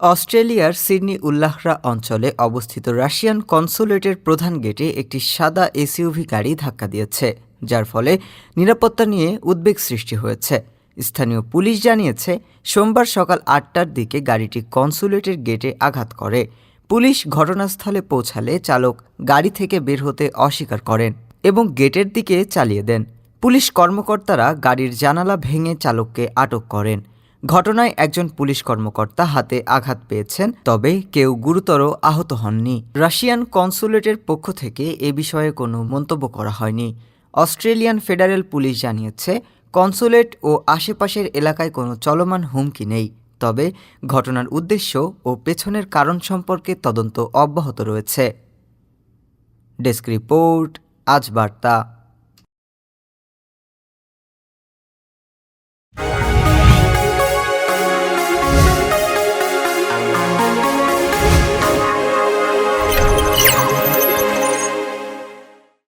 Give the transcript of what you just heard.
অস্ট্রেলিয়ার সিডনি উল্লাহরা অঞ্চলে অবস্থিত রাশিয়ান কনসুলেটের প্রধান গেটে একটি সাদা এসইউভি গাড়ি ধাক্কা দিয়েছে, যার ফলে নিরাপত্তা নিয়ে উদ্বেগ সৃষ্টি হয়েছে। স্থানীয় পুলিশ জানিয়েছে, সোমবার সকাল আটটার দিকে গাড়িটি কনসুলেটের গেটে আঘাত করে। পুলিশ ঘটনাস্থলে পৌঁছালে চালক গাড়ি থেকে বের হতে অস্বীকার করেন এবং গেটের দিকে চালিয়ে দেন। পুলিশ কর্মকর্তারা গাড়ির জানালা ভেঙে চালককে আটক করেন। ঘটনায় একজন পুলিশ কর্মকর্তা হাতে আঘাত পেয়েছেন, তবে কেউ গুরুতর আহত হননি। রাশিয়ান কনসুলেটের পক্ষ থেকে এ বিষয়ে কোনো মন্তব্য করা হয়নি। অস্ট্রেলিয়ান ফেডারেল পুলিশ জানিয়েছে, কনসুলেট ও আশেপাশের এলাকায় কোনো চলমান হুমকি নেই, তবে ঘটনার উদ্দেশ্য ও পেছনের কারণ সম্পর্কে তদন্ত অব্যাহত রয়েছে। ডেস্ক রিপোর্ট, আজ বার্তা।